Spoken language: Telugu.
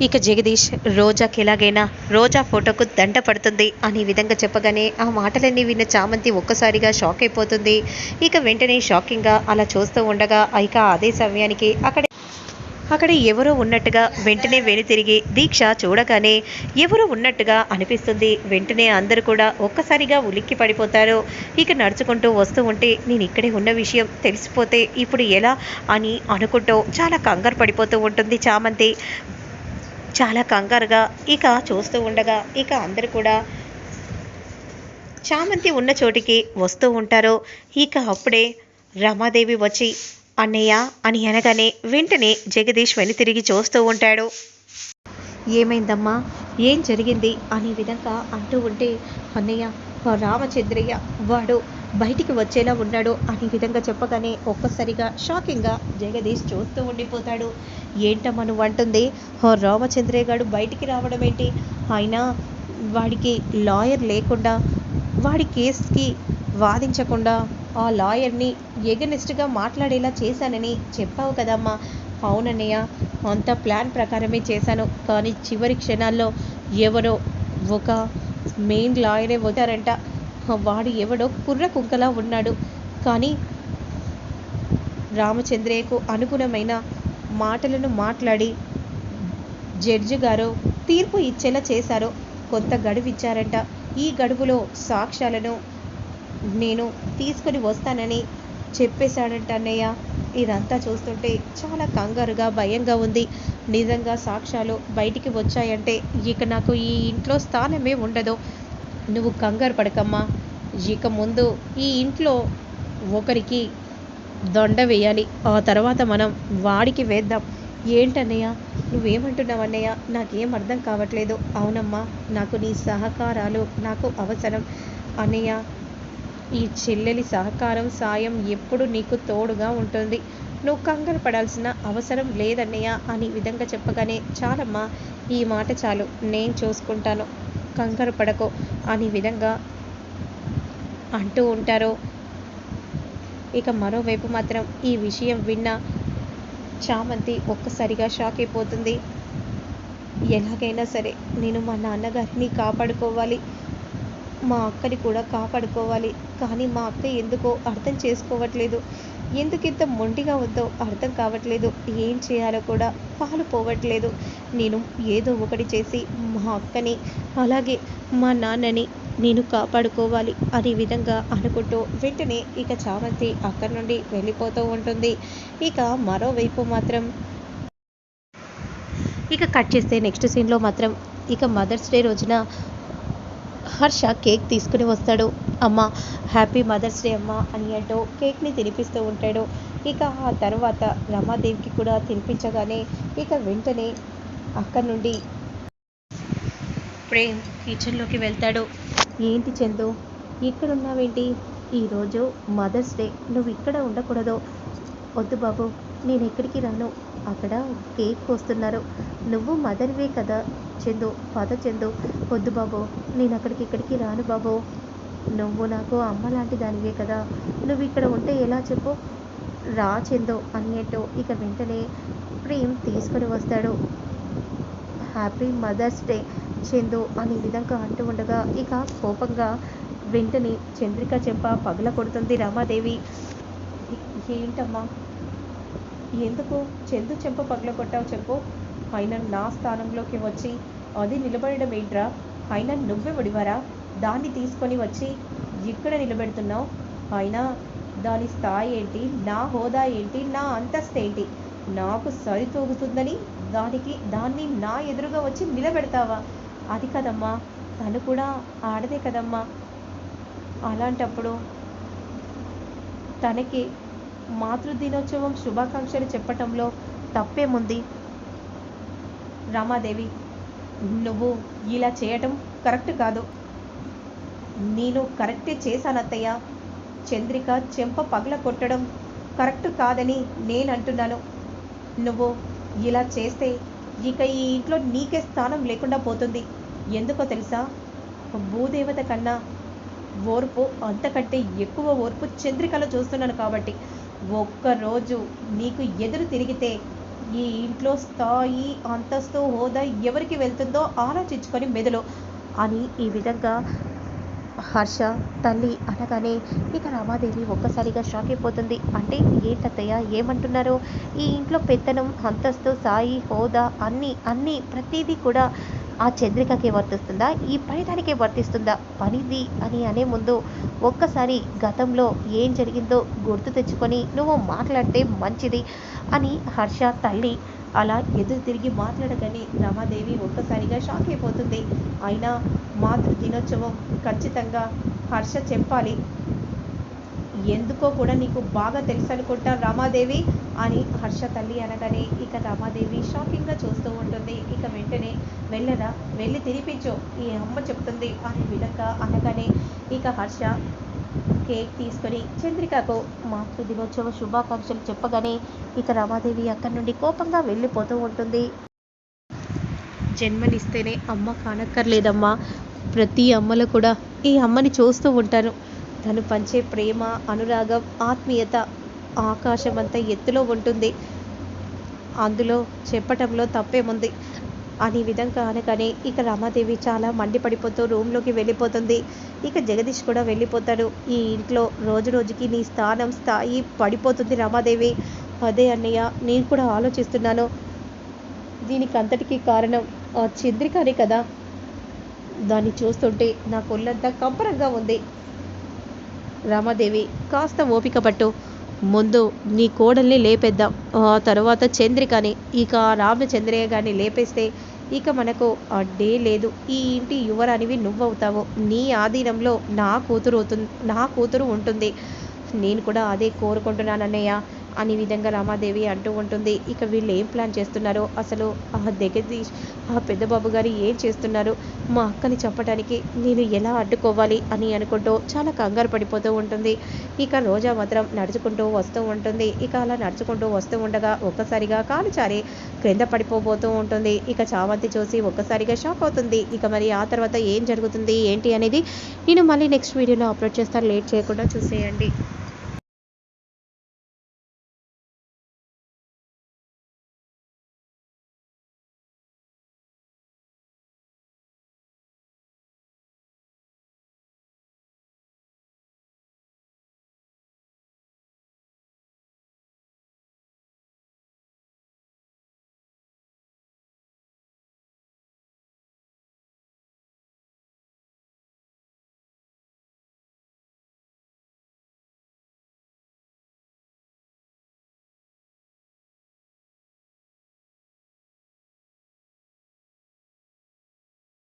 ఇక జగదీష్ రోజాకి ఎలాగైనా రోజా ఫోటోకు దండ పడుతుంది అనే విధంగా చెప్పగానే ఆ మాటలన్నీ విన్న చామంతి ఒక్కసారిగా షాక్ అయిపోతుంది. ఇక వెంటనే షాకింగ్గా అలా చూస్తూ ఉండగా ఇక అదే సమయానికి అక్కడ అక్కడ ఎవరో ఉన్నట్టుగా వెంటనే వెనుతిరిగి దీక్ష చూడగానే ఎవరో ఉన్నట్టుగా అనిపిస్తుంది. వెంటనే అందరూ కూడా ఒక్కసారిగా ఉలిక్కి పడిపోతారు. ఇక నడుచుకుంటూ వస్తూ ఉంటే నేను ఇక్కడే ఉన్న విషయం తెలిసిపోతే ఇప్పుడు ఎలా అని అనుకుంటూ చాలా కంగారు పడిపోతూ ఉంటుంది చామంతి. చాలా కంగారుగా ఇక చూస్తూ ఉండగా ఇక అందరూ కూడా చామంతి ఉన్న చోటికి వస్తూ ఉంటారు. ఇక అప్పుడే రమాదేవి వచ్చి అన్నయ్య అని అనగానే వెంటనే జగదీష్ వెని తిరిగి చూస్తూ ఉంటాడు. ఏమైందమ్మా? ఏం జరిగింది? అనే విధంగా అంటూ ఉంటే అన్నయ్య రామచంద్రయ్య వాడు బయటికి వచ్చేలా ఉన్నాడు అనే విధంగా చెప్పగానే ఒక్కసారిగా షాకింగ్గా జగదీష్ చూస్తూ ఉండిపోతాడు. ఏంటమ్మా నువ్వు అంటుంది? ఆ రామచంద్రయ్య గారు బయటికి రావడం ఏంటి? ఆయన వాడికి లాయర్ లేకుండా వాడి కేసుకి వాదించకుండా ఆ లాయర్ని ఎగనెస్ట్గా మాట్లాడేలా చేశానని చెప్పావు కదమ్మా. అవునన్నయ్య అంత ప్లాన్ ప్రకారమే చేశాను. కానీ చివరి క్షణాల్లో ఎవరో ఒక మెయిన్ లాయరే వచ్చారంట. వాడు ఎవడో కుర్ర కుంకలా ఉన్నాడు. కానీ రామచంద్రయ్యకు అనుగుణమైన మాటలను మాట్లాడి జడ్జి గారు తీర్పు ఇచ్చేలా చేశారు. కొంత గడువు ఇచ్చారంట ఈ గడువులో సాక్ష్యాలను నేను తీసుకొని వస్తానని చెప్పేశాడంట అన్నయ్య ఇదంతా చూస్తుంటే చాలా కంగారుగా భయంగా ఉంది. నిజంగా సాక్ష్యాలు బయటికి వచ్చాయంటే ఇక నాకు ఈ ఇంట్లో స్థానమే ఉండదు. నువ్వు కంగారు పడకమ్మా. ఇక ముందు ఈ ఇంట్లో ఒకరికి దొండ వేయాలి. ఆ తర్వాత మనం వాడికి వేద్దాం. ఏంటన్నయ్య? నువ్వేమంటున్నావు అన్నయ్య? నాకేం అర్థం కావట్లేదు. అవునమ్మా నాకు నీ సహకారాలు నాకు అవసరం. అన్నయ్య ఈ చెల్లెలి సహకారం సాయం ఎప్పుడు నీకు తోడుగా ఉంటుంది. నువ్వు కంగారు పడాల్సిన అవసరం లేదన్నయ్య అని విధంగా చెప్పగానే చాలమ్మా ఈ మాట చాలు నేను చూసుకుంటాను. కంగారు పడకో అని విధంగా అంటూ ఉంటారు. ఇక మరోవైపు మాత్రం ఈ విషయం విన్న చామంతి ఒక్కసారిగా షాక్ అయిపోతుంది. ఎలాగైనా సరే నేను మా నాన్నగారిని కాపాడుకోవాలి. మా అక్కని కూడా కాపాడుకోవాలి. కానీ మా అక్క ఎందుకో అర్థం చేసుకోవట్లేదు. ఎందుకు ఇంత మొండిగా ఉందో అర్థం కావట్లేదు. ఏం చేయాలో కూడా పాలు పోవట్లేదు. నేను ఏదో ఒకటి చేసి మా అక్కని అలాగే మా నాన్నని నేను కాపాడుకోవాలి అనే విధంగా అనుకుంటూ వెంటనే ఇక చామంతి అక్కడి నుండి వెళ్ళిపోతూ ఉంటుంది. ఇక మరోవైపు మాత్రం ఇక కట్ చేస్తే నెక్స్ట్ సీన్లో మాత్రం ఇక మదర్స్ డే రోజున హర్ష కేక్ తీసుకుని వస్తాడు. అమ్మ హ్యాపీ మదర్స్ డే అమ్మ అని అంటూ కేక్ని తినిపిస్తూ ఉంటాడు. ఇక ఆ తర్వాత రమాదేవికి కూడా తినిపించగానే ఇక వెంటనే అక్కడి నుండి ప్రేమ్ కిచెన్లోకి వెళ్తాడు. ఏంటి చందు ఇక్కడ ఉన్నావేంటి ఈరోజు మదర్స్ డే నువ్వు ఇక్కడ ఉండకూడదు. వద్దు బాబు నేను ఎక్కడికి రాను. అక్కడ కేక్ కోస్తున్నారు. నువ్వు మదర్వే కదా. చందు పద చందు వద్దు బాబు నేను అక్కడికి ఇక్కడికి రాను బాబు. నువ్వు నాకు అమ్మ లాంటి దానివే కదా. నువ్వు ఇక్కడ ఉంటే ఎలా చెప్పు? రా చందు అన్నట్టు ఇక వెంటనే ప్రేమ్ తీసుకొని వస్తాడు. హ్యాపీ మదర్స్ డే చందు అనే విధంగా అంటూ ఉండగా ఇక కోపంగా వెంటనే చంద్రిక చెంప పగల కొడుతుంది రమాదేవి. ఏంటమ్మా? ఎందుకు? చందు చెంప పగల కొట్టావు చెప్పు. అయినా నా స్థానంలోకి వచ్చి అది నిలబడడం ఏంట్రా? అయినా నువ్వే వడివారా దాన్ని తీసుకొని వచ్చి ఇక్కడ నిలబెడుతున్నావు? అయినా దాని స్థాయి ఏంటి? నా హోదా ఏంటి? నా అంతస్తు ఏంటి? నాకు సరితూగుతుందని దానికి దాన్ని నా ఎదురుగా వచ్చి నిలబెడతావా? అది కదమ్మా తను కూడా ఆడదే కదమ్మా. అలాంటప్పుడు తనకి మాతృదినోత్సవం శుభాకాంక్షలు చెప్పటంలో తప్పేముంది? రామాదేవి నువ్వు ఇలా చేయటం కరెక్ట్ కాదు. నేను కరెక్టే చేశానత్తయ్య. చంద్రిక చెంప పగల కొట్టడం కరెక్ట్ కాదని నేను అంటున్నాను నువ్వు ఇలా చేస్తే ఇక ఈ ఇంట్లో నీకే స్థానం లేకుండా పోతుంది. ఎందుకో తెలుసా? భూదేవత కన్నా ఓర్పు అంతకంటే ఎక్కువ ఓర్పు చంద్రికలో చూస్తున్నాను కాబట్టి. ఒక్కరోజు నీకు ఎదురు తిరిగితే ఈ ఇంట్లో స్థాయి అంతస్తు హోదా ఎవరికి వెళ్తుందో ఆలోచించుకొని మెదలు అని ఈ విధంగా హర్ష తల్లి అనగానే ఇక రమాదేవి ఒక్కసారిగా షాక్ అయిపోతుంది. అంటే ఏంటత్తయ్య ఏమంటున్నారు? ఈ ఇంట్లో పెత్తనం అంతస్తు సాయి హోదా అన్నీ అన్నీ ప్రతిదీ కూడా ఆ చంద్రికకే వర్తిస్తుందా? ఈ పనిదానికే వర్తిస్తుందా? పనిది అని అనే ముందు ఒక్కసారి గతంలో ఏం జరిగిందో గుర్తు తెచ్చుకొని నువ్వు మాట్లాడితే మంచిది అని హర్ష తల్లి అలా ఎదురు తిరిగి మాట్లాడగానే రమాదేవి ఒక్కసారిగా షాక్ అయిపోతుంది. అయినా మాతృ దినోత్సవం ఖచ్చితంగా హర్ష చెప్పాలి. ఎందుకో కూడా నీకు బాగా తెలుసు అనుకుంటా రమాదేవి అని హర్ష తల్లి అనగానే ఇక రమాదేవి షాకింగ్గా చూస్తూ ఉంటుంది. ఇక వెంటనే వెళ్ళరా? వెళ్ళి తినిపించు. ఈ అమ్మ చెప్తుంది అనే విధంగా అనగానే ఇక హర్ష కేక్ తీసుకొని చంద్రికకు మాతృ దినోత్సవ శుభాకాంక్షలు చెప్పగానే ఇక రమాదేవి అక్కడి నుండి కోపంగా వెళ్ళిపోతూ ఉంటుంది. జన్మనిస్తేనే అమ్మ కానక్కర్లేదమ్మా. ప్రతి అమ్మలు కూడా ఈ అమ్మని చూస్తూ ఉంటారు. తను పంచే ప్రేమ అనురాగం ఆత్మీయత ఆకాశం అంత ఎత్తులో ఉంటుంది. అందులో చెప్పటంలో తప్పేముంది? అనే విధంగా అనగానే ఇక రమాదేవి చాలా మండిపడిపోతూ రూమ్లోకి వెళ్ళిపోతుంది. ఇక జగదీష్ కూడా వెళ్ళిపోతాడు. ఈ ఇంట్లో రోజు రోజుకి నీ స్థానం స్థాయి పడిపోతుంది రమాదేవి. అదే అన్నయ్య నేను కూడా ఆలోచిస్తున్నాను. దీనికి అంతటికీ కారణం ఆ చంద్రికనే కదా. దాన్ని చూస్తుంటే నాకు ఒళ్ళంతా కంపరంగా ఉంది. రామాదేవి కాస్త ఓపిక పట్టు. ముందు నీ కోడల్ని లేపేద్దాం. ఆ తర్వాత చంద్రికని. ఇక రామచంద్రయ్య గారిని లేపేస్తే ఇక మనకు అడ్డే లేదు. ఈ ఇంటి యువరానివి నువ్వవుతావు. నీ ఆధీనంలో నా కూతురు అవుతుంది నా కూతురు ఉంటుంది. నేను కూడా అదే కోరుకుంటున్నాను అన్నయ్య అనే విధంగా రామాదేవి అంటూ ఉంటుంది. ఇక వీళ్ళు ఏం ప్లాన్ చేస్తున్నారో అసలు ఆ జగదీష్ ఆ పెద్ద బాబు గారు ఏం చేస్తున్నారు? మా అక్కని చెప్పడానికి నేను ఎలా అడ్డుకోవాలి అని అనుకుంటూ చాలా కంగారు పడిపోతూ ఉంటుంది. ఇక రోజా మాత్రం నడుచుకుంటూ వస్తూ ఉంటుంది. ఇక అలా నడుచుకుంటూ వస్తూ ఉండగా ఒక్కసారిగా కాలు చారి క్రింద పడిపోబోతూ ఉంటుంది. ఇక చావంతి చూసి ఒక్కసారిగా షాక్ అవుతుంది. ఇక మరి ఆ తర్వాత ఏం జరుగుతుంది ఏంటి అనేది నేను మళ్ళీ నెక్స్ట్ వీడియోలో అప్లోడ్ చేస్తాను లేట్ చేయకుండా చూసేయండి.